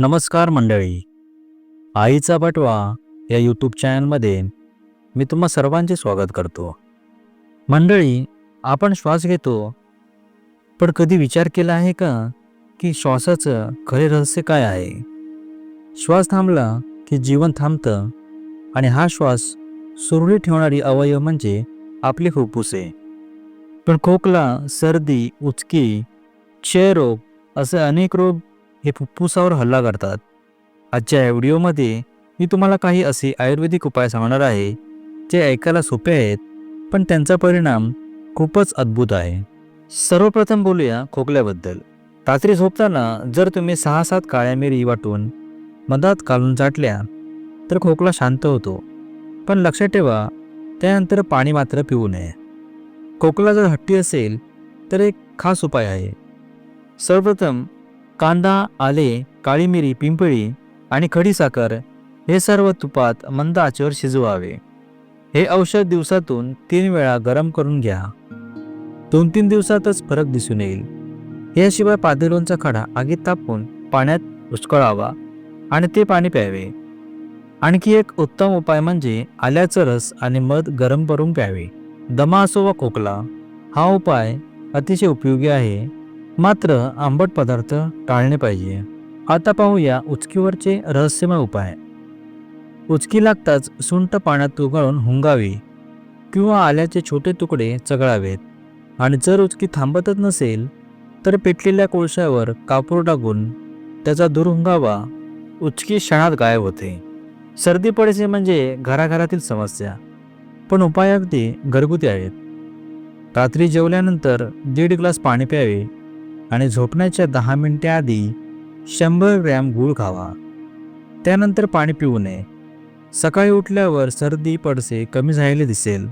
नमस्कार मंडळी. आईचा बटवा या यूट्यूब चॅनलमध्ये मी तुम्हा सर्वांचे स्वागत करतो. मंडळी आपण श्वास घेतो. पण कधी विचार केला आहे का की श्वासाचं खरे रहस्य काय आहे? श्वास थांबला की जीवन थांबतं आणि हा श्वास सुरळीत ठेवणारी अवयव म्हणजे आपली फुफ्फुसे पण खोकला सर्दी उचकी क्षयरोग असे अनेक रोग हे फुफ्फुसावर हल्ला करतात. आजच्या या व्हिडिओमध्ये मी तुम्हाला काही असे आयुर्वेदिक उपाय सांगणार आहे जे ऐकायला सोपे आहेत पण त्यांचा परिणाम खूपच अद्भुत आहे. सर्वप्रथम बोलूया खोकल्याबद्दल. रात्री झोपताना जर तुम्ही सहा सात काळ्या मिरी वाटून मधात घालून चाटल्या तर खोकला शांत होतो. पण लक्षात ठेवा त्यानंतर पाणी मात्र पिऊ नये. खोकला जर हट्टी असेल तर एक खास उपाय आहे. सर्वप्रथम कांदा आले काळी मिरी पिंपळी आणि खडीसाखर हे सर्व तुपात मंद आचेवर शिजवावे. हे औषध दिवसातून तीन वेळा गरम करून घ्या. दोन तीन दिवसातच फरक दिसून येईल. याशिवाय पातेलोंचा खडा आगीत तापून पाण्यात उचकळावा आणि ते पाणी प्यावे. आणखी एक उत्तम उपाय म्हणजे आल्याचा रस आणि मध गरम करून प्यावे. दमा असो वा खोकला हा उपाय अतिशय उपयोगी आहे. मात्र आंबट पदार्थ टाळणे पाहिजे. आता पाहूया उचकीवरचे रहस्यमय उपाय. उचकी लागताच सुंठ पाण्यात उगाळून हुंगावी किंवा आल्याचे छोटे तुकडे चगळावेत आणि जर उचकी थांबतच नसेल तर पेटलेल्या कोळशावर कापूर टाकून त्याचा दुर्हुंगावा उचकी क्षणात गायब होते. सर्दी पडेसे म्हणजे घराघरातील समस्या. पण उपाय अगदी घरगुती आहेत. रात्री जेवल्यानंतर दीड ग्लास पाणी प्यावे आणि झोपण्याच्या दहा मिनिटे आधी शंभर ग्रॅम गूळ खावा. त्यानंतर पाणी पिऊ नये. सकाळी उठल्यावर सर्दी पडसे कमी झालेले दिसेल.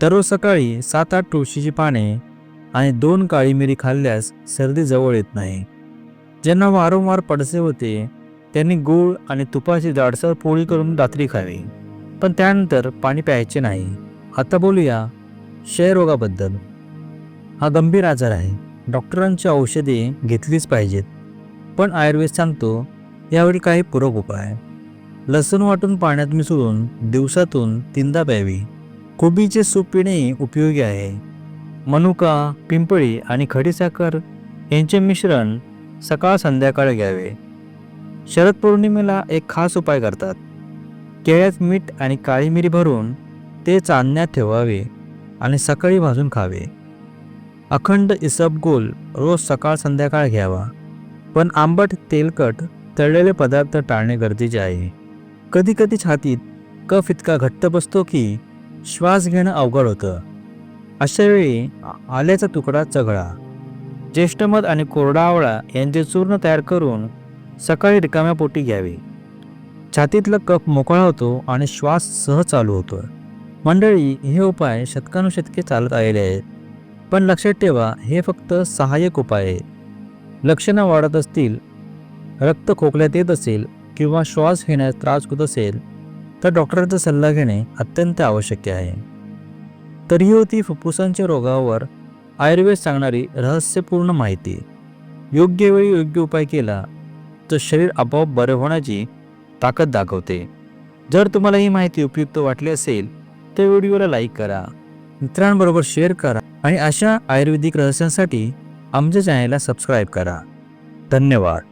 दररोज सकाळी सात आठ तुळशीची पाने आणि दोन काळी मिरी खाल्ल्यास सर्दी जवळ येत नाही. ज्यांना वारंवार पडसे होते त्यांनी गूळ आणि तुपाची जाडसर पोळी करून रात्री खावी. पण त्यानंतर पाणी प्यायचे नाही. आता बोलूया क्षयरोगाबद्दल. हा गंभीर आजार आहे. डॉक्टरांची औषधे घेतलीच पाहिजेत. पण आयुर्वेद सांगतो यावेळी काही पूरक उपाय. लसूण वाटून पाण्यात मिसळून दिवसातून तीनदा प्यावी. कोबीचे सूप पिणे उपयोगी आहे. मनुका पिंपळी आणि खडीसाखर यांचे मिश्रण सकाळ संध्याकाळ घ्यावे. शरद पौर्णिमेला एक खास उपाय करतात. केळ्यात मीठ आणि काळी मिरी भरून ते चांदण्यात ठेवावे आणि सकाळी भाजून खावे. अखंड इसबगोल रोज सकाळ संध्याकाळ घ्यावा. पण आंबट तेलकट तळलेले पदार्थ टाळणे गरजेचे आहे. कधीकधी छातीत कफ इतका घट्ट बसतो की श्वास घेणं अवघड होतं. अशा वेळी आल्याचा तुकडा चघळा ज्येष्ठमध आणि कोरडा आवळा यांचे चूर्ण तयार करून सकाळी रिकाम्या पोटी घ्यावे. छातीतला कफ मोकळा होतो आणि श्वास सह चालू होतो मंडळी हे उपाय शतकानुशतके चालत आलेले आहेत. पण लक्षात ठेवा हे फक्त सहाय्यक उपाय आहे लक्षणं वाढत असतील रक्त खोकल्यात येत असेल किंवा श्वास घेण्यास त्रास होत असेल तर डॉक्टरांचा सल्ला घेणे अत्यंत आवश्यक आहे. तरीही होती फुफ्फुसांच्या रोगावर आयुर्वेद सांगणारी रहस्यपूर्ण माहिती. योग्य वेळी योग्य उपाय केला तर शरीर आपोआप बरे होण्याची ताकद दाखवते. जर तुम्हाला ही माहिती उपयुक्त वाटली असेल तर व्हिडिओला लाईक करा. मित्रांबरोबर शेअर करा आणि अशा आयुर्वेदिक रहस्यांसाठी आमच्या चॅनलला सबस्क्राईब करा. धन्यवाद.